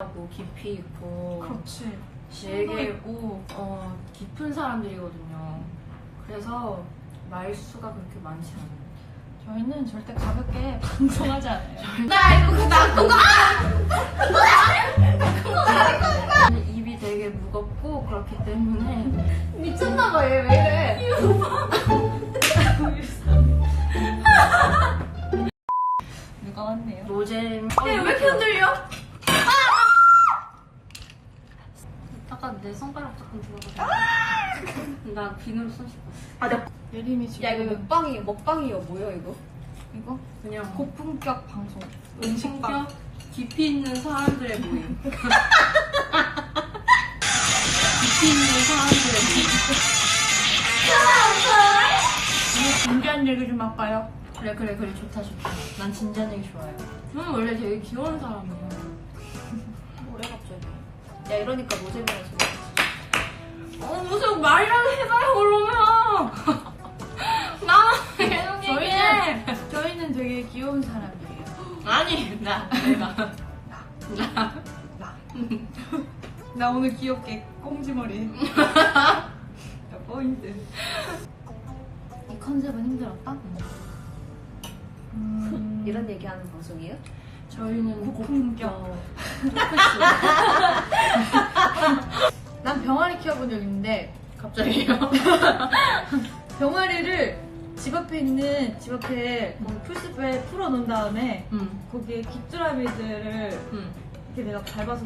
하고 깊이 있고 그렇지. 되게 있고. 어, 깊은 사람들이거든요. 그래서 말수가 그렇게 많지 않아요. 저희는 절대 가볍게 방송하지 않아요. 나 이거 나쁜 거! 입이 되게 무겁고 그렇기 때문에 미쳤나봐 얘 왜 이래 비누로 손 씻고. 아 나 예림이 지금 야 이거 먹방이 먹방이요 뭐야 이거 이거 그냥 고품격 방송. 음식과 깊이 있는 사람들의 모임. 깊이 있는 사람들의 모임. 준비한 얘기 좀 할까요? 그래 그래 그래 좋다 좋다. 난 진지한 얘기 좋아해요. 저는 원래 되게 귀여운 사람이에요. 뭐래 갑자기 야 이러니까 노잼이라서 어 무슨 말이라도 해봐요 그러면. 나는 계속 얘기해. 저희는 저희는 되게 귀여운 사람이에요. 아니 나 내가 나. 나 오늘 귀엽게 꽁지머리. 야, 포인트. 이 컨셉은 힘들었다? 음, 이런 얘기하는 방송이에요? 저희는 고품격. 난 병아리 키워본 적 있는데 갑자기요? 병아리를 집 앞에 있는 집 앞에 거기 풀숲에 풀어놓은 다음에 응. 거기에 귀뚜라미들을 응. 이렇게 내가 밟아서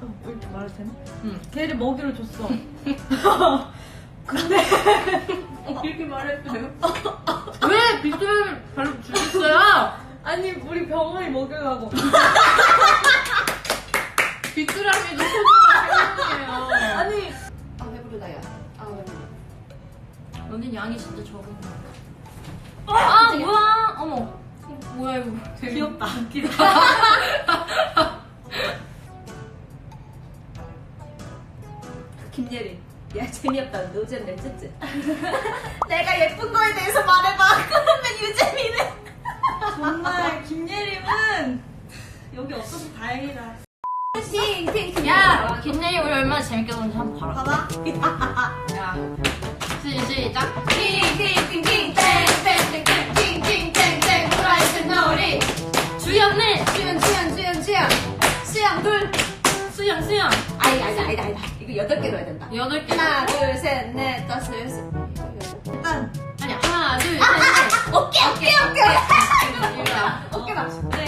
어, 이렇게 말해도 되나? 응. 걔를 먹이로 줬어. 근데 어, 이렇게 말했어요? 왜 비주얼 별로 주셨어요? 아니 우리 병아리 먹이려고 웃기다. 김예린 야 재미없다 노잼 냈지 내가 예쁜 거에 대해서 말해봐 그러면 유잼이네 정말 김예림은 여기 없어서 다행이다. 팅팅팅 야, 김내희 우리 얼마나 재밌게 노는지 한번 봐라. 봐봐 야. 시, 시작. 팅팅팅팅 아니 아니다 아니다 아니다 이거 여덟 개로 해야 된다 여덟 개. 하나 둘 셋 넷 다섯 여섯 일단 아니야. 하나, 둘, 셋, 넷. 어깨 어깨 어깨 이거야. 어깨 맞춰 팅팅팅팅땡땡땡땡땡땡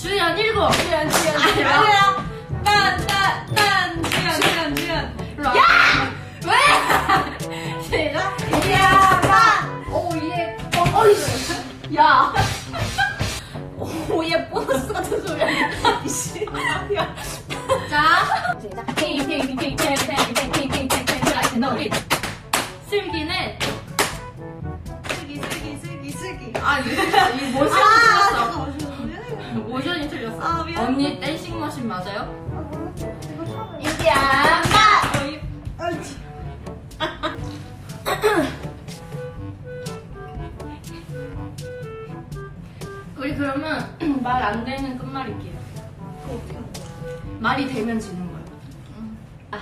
주연 일곱. 주연 주연 아니야. 주연 딴딴딴 주연 주연 주연. 일로 와. 왜? 시작 야마 오예 어이 야. 오예 보너스 같은 소리야. 야. 자, 시작. 팅팅팅팅땡땡땡땡땡땡 언니 댄싱 머신 맞아요? 야마 우리 그러면 말 안 되는 끝말잇기예요. 말이 되면 지는 거예요. 아,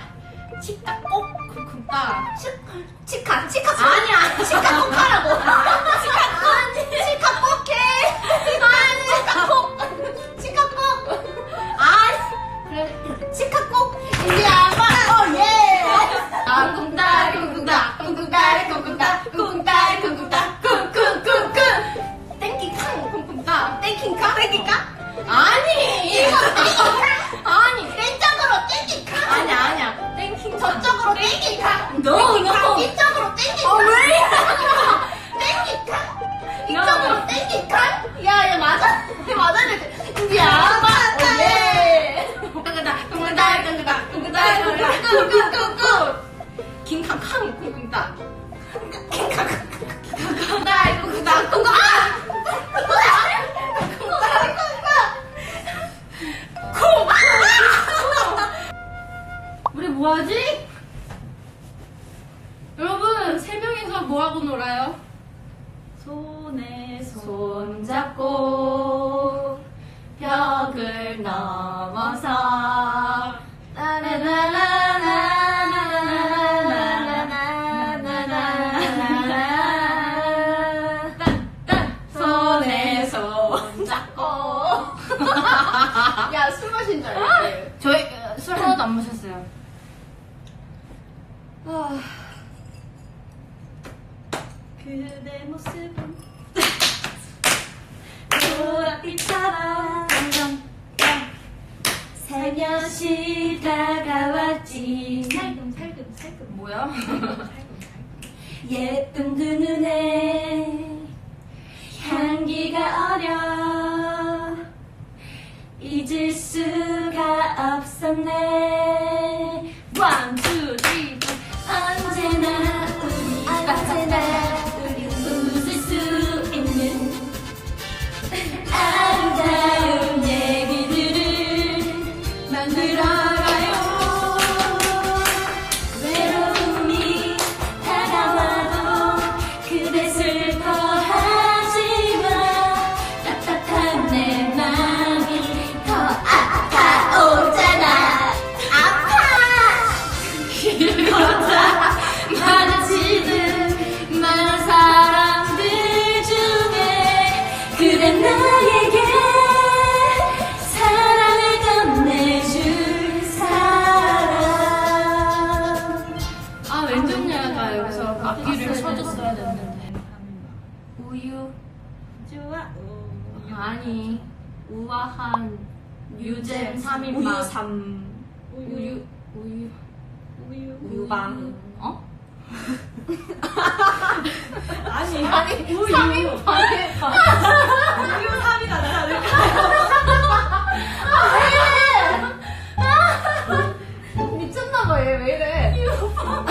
치까 꼭 굵다. 치카 치카 아니야. 치카 kok하라고 치카 牛肉 뭐하고 놀아요? 손에 손 잡고 벽을 넘어서 손에 손 잡고 야, 술 마신 줄 알았지? 저희 어, 술 하나도 안 마셨어요 그대 모습은 보랏빛처럼 살며시 다가왔지. 살금 살금 살금. 뭐야? 예쁜 그 눈에 향기가 어려. 잊을 수가 없었네 그대 나에게 사랑을 건네줄 사람. 아 왼쪽녀가 여기서 악기를 쳐줬어야 됐는데. 우유. 좋아. 아니. 우아한 유잼 3인방. 우유. 3 우유. 우유. 우유. 우유방. 어? 아니 아니, 우유. 3인방에 우유 3이 낫지 않을까 미쳤나봐, 얘 왜 이래? 우유 3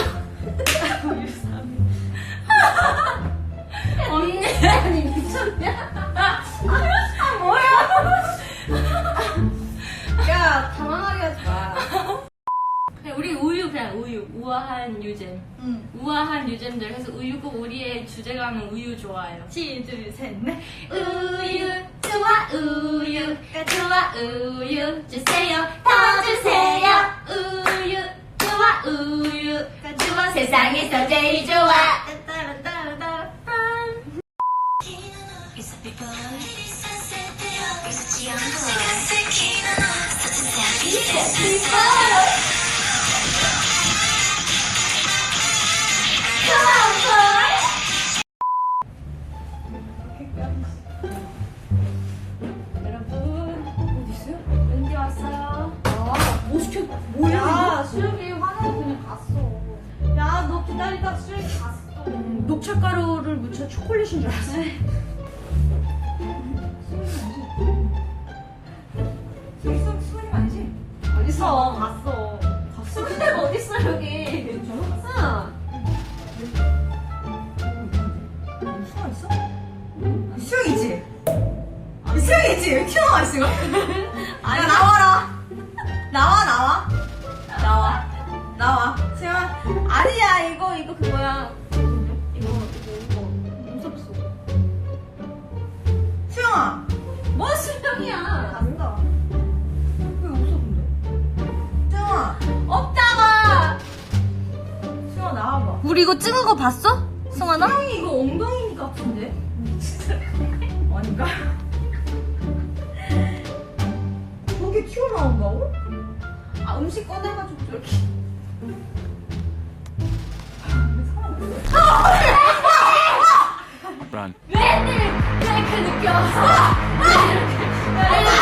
언니 아니, 미쳤냐? 우유 우유 우아한 유잼. 응. 우아한 유잼들 해서 우유고 우리의 주제가는 우유 좋아요. 시 둘 셋 넷. 우유 좋아 우유가 좋아 우유. 주세요 더 주세요. 우유 좋아 우유가 좋아 세상에서 제일 좋아. 여러분 뭐 시켜? 뭐야? 수혁이 화나서 그냥 갔어. 야 너 기다리다 수영이 갔어 녹차가루를 묻혀 초콜릿인 줄 알았어. 수영이 수영이 아니지? 어딨어? 갔어. 갔어. 근데 어딨어, 여기? 응 수영 있어? 수영이지? 수영이지? 왜 튀어나와 있어 이거? 나와라 아 아니야 이거 이거 그거야 이거 이거 이거 무섭어 수영아 뭐 수영이야 간다 왜 웃어 근데 수영아 없다가 수영아 나와봐 우리 이거 찍은 거 봤어? 성환아? 수영이 이거 엉덩이 같은데? 아닌가? 저게 튀어나온다고? 아 음식 꺼내가지고 저렇게 느껴? 왜 이렇게